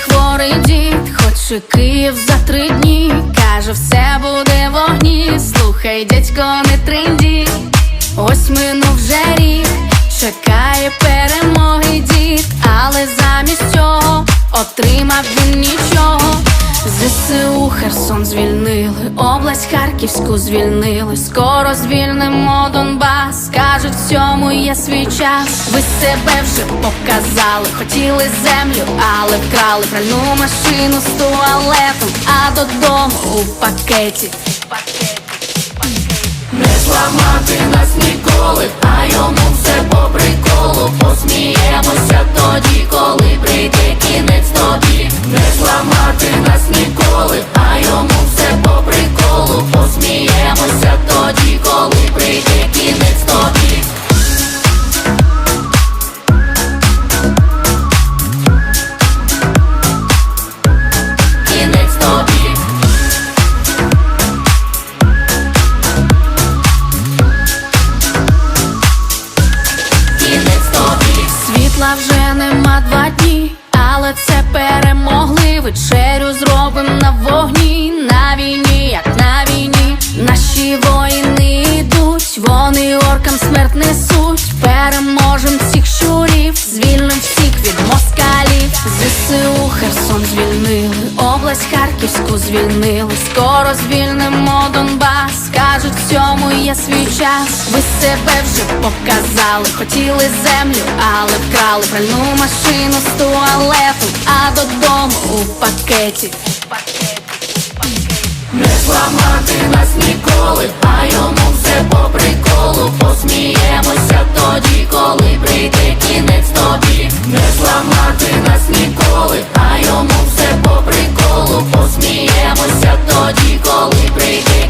говорить дід, хоче Київ за три дні. Каже, все буде вогні. Слухай, дядько, не тренді. Ось минув вже рік, чекає перемоги дід, але замість цього отримав він нічого. ЗСУ Херсон звільнили, область Харківську звільнили. Скоро звільнимо Донбас. Кажуть, в цьому є свій час. Ви себе вже показали, хотіли землю, але вкрали пральну машину з туалетом, а додому у пакеті. Не зламати нас ніколи, а йому все по приколу. Посміємося тоді, коли прийде кінець ніколи, а йому все по приколу. Посміємося тоді, коли прийде кінець тобі. Кінець тобі. Кінець тобі. Світла вже нема два дні, смерть несуть. Переможем всіх щурів, звільним всіх від москалів. ЗСУ Херсон звільнили, область Харківську звільнили. Скоро звільнимо Донбас. Кажуть, цьому є свій час. Ви себе вже показали, хотіли землю, але вкрали пральну машину з туалетом, а додому у пакеті. Не зламати нас ніколи, прийти кінець тобі, не зламати нас ніколи, а йому все по приколу посміємося тоді, коли прийде.